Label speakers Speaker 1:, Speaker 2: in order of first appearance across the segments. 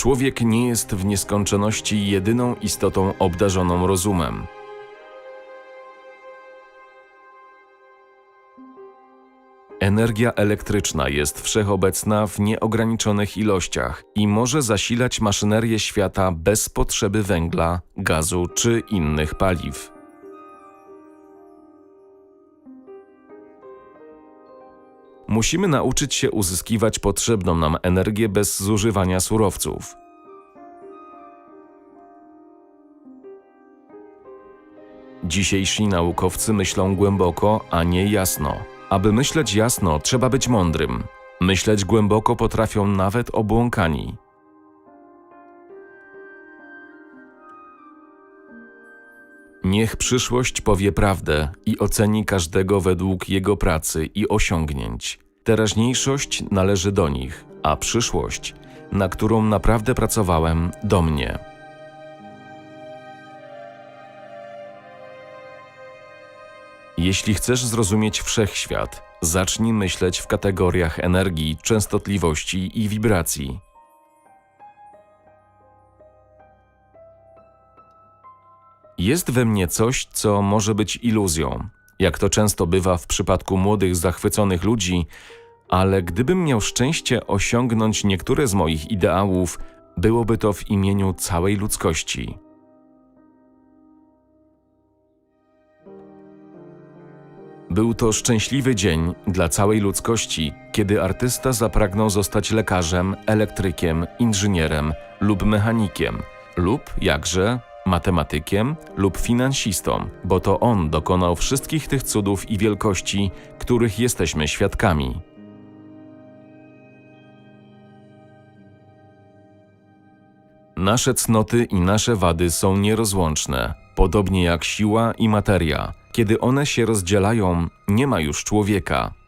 Speaker 1: Człowiek nie jest w nieskończoności jedyną istotą obdarzoną rozumem. Energia elektryczna jest wszechobecna w nieograniczonych ilościach i może zasilać maszynerię świata bez potrzeby węgla, gazu czy innych paliw. Musimy nauczyć się uzyskiwać potrzebną nam energię bez zużywania surowców. Dzisiejsi naukowcy myślą głęboko, a nie jasno. Aby myśleć jasno, trzeba być mądrym. Myśleć głęboko potrafią nawet obłąkani. Niech przyszłość powie prawdę i oceni każdego według jego pracy i osiągnięć. Teraźniejszość należy do nich, a przyszłość, na którą naprawdę pracowałem, do mnie. Jeśli chcesz zrozumieć wszechświat, zacznij myśleć w kategoriach energii, częstotliwości i wibracji. Jest we mnie coś, co może być iluzją, jak to często bywa w przypadku młodych, zachwyconych ludzi, ale gdybym miał szczęście osiągnąć niektóre z moich ideałów, byłoby to w imieniu całej ludzkości. Był to szczęśliwy dzień dla całej ludzkości, kiedy artysta zapragnął zostać lekarzem, elektrykiem, inżynierem lub mechanikiem, lub jakże matematykiem lub finansistą, bo to on dokonał wszystkich tych cudów i wielkości, których jesteśmy świadkami. Nasze cnoty i nasze wady są nierozłączne, podobnie jak siła i materia. Kiedy one się rozdzielają, nie ma już człowieka.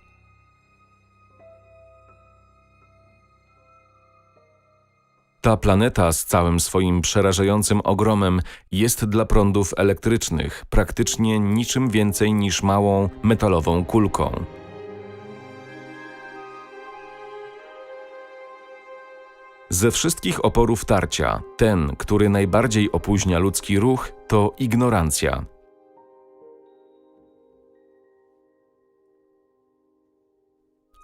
Speaker 1: Ta planeta z całym swoim przerażającym ogromem jest dla prądów elektrycznych praktycznie niczym więcej niż małą metalową kulką. Ze wszystkich oporów tarcia, ten, który najbardziej opóźnia ludzki ruch, to ignorancja.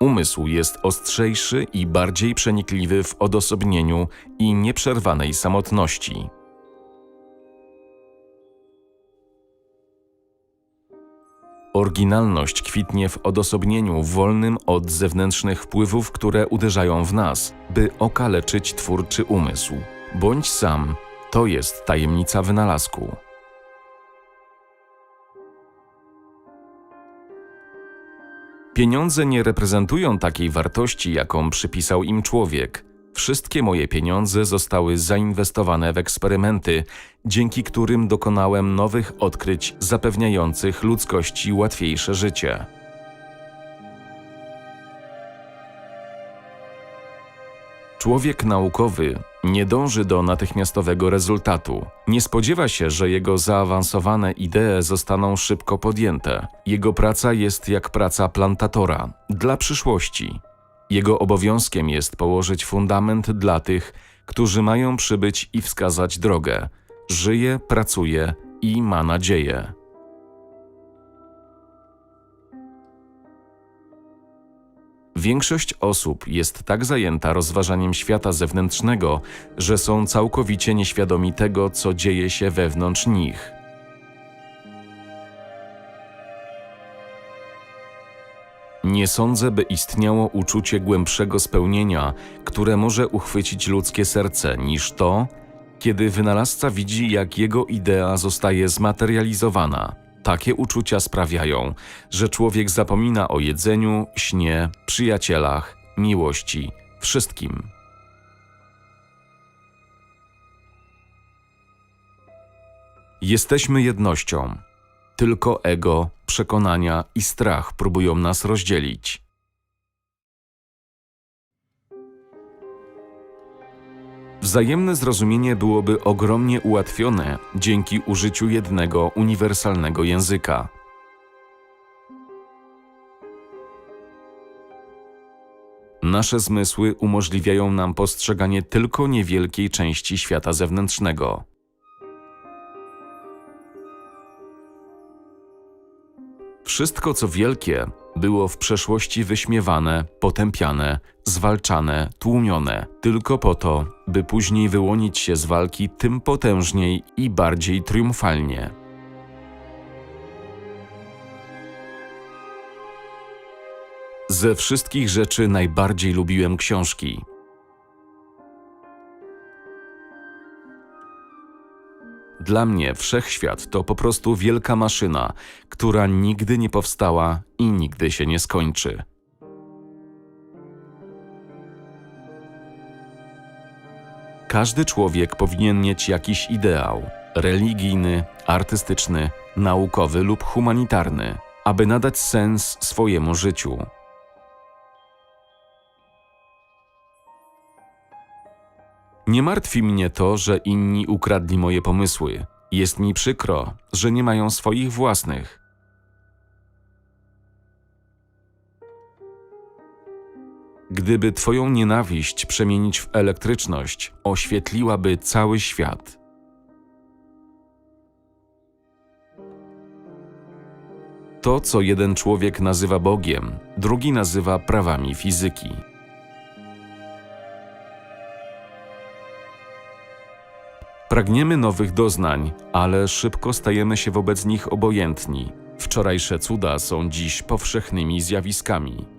Speaker 1: Umysł jest ostrzejszy i bardziej przenikliwy w odosobnieniu i nieprzerwanej samotności. Oryginalność kwitnie w odosobnieniu wolnym od zewnętrznych wpływów, które uderzają w nas, by okaleczyć twórczy umysł. Bądź sam, to jest tajemnica wynalazku. Pieniądze nie reprezentują takiej wartości, jaką przypisał im człowiek. Wszystkie moje pieniądze zostały zainwestowane w eksperymenty, dzięki którym dokonałem nowych odkryć zapewniających ludzkości łatwiejsze życie. Człowiek naukowy nie dąży do natychmiastowego rezultatu. Nie spodziewa się, że jego zaawansowane idee zostaną szybko podjęte. Jego praca jest jak praca plantatora dla przyszłości. Jego obowiązkiem jest położyć fundament dla tych, którzy mają przybyć i wskazać drogę. Żyje, pracuje i ma nadzieję. Większość osób jest tak zajęta rozważaniem świata zewnętrznego, że są całkowicie nieświadomi tego, co dzieje się wewnątrz nich. Nie sądzę, by istniało uczucie głębszego spełnienia, które może uchwycić ludzkie serce, niż to, kiedy wynalazca widzi, jak jego idea zostaje zmaterializowana. Takie uczucia sprawiają, że człowiek zapomina o jedzeniu, śnie, przyjacielach, miłości, wszystkim. Jesteśmy jednością. Tylko ego, przekonania i strach próbują nas rozdzielić. Wzajemne zrozumienie byłoby ogromnie ułatwione dzięki użyciu jednego uniwersalnego języka. Nasze zmysły umożliwiają nam postrzeganie tylko niewielkiej części świata zewnętrznego. Wszystko, co wielkie, było w przeszłości wyśmiewane, potępiane, zwalczane, tłumione, tylko po to, by później wyłonić się z walki tym potężniej i bardziej triumfalnie. Ze wszystkich rzeczy najbardziej lubiłem książki. Dla mnie wszechświat to po prostu wielka maszyna, która nigdy nie powstała i nigdy się nie skończy. Każdy człowiek powinien mieć jakiś ideał religijny, artystyczny, naukowy lub humanitarny, aby nadać sens swojemu życiu. Nie martwi mnie to, że inni ukradli moje pomysły. Jest mi przykro, że nie mają swoich własnych. Gdyby Twoją nienawiść przemienić w elektryczność, oświetliłaby cały świat. To, co jeden człowiek nazywa Bogiem, drugi nazywa prawami fizyki. Pragniemy nowych doznań, ale szybko stajemy się wobec nich obojętni. Wczorajsze cuda są dziś powszechnymi zjawiskami.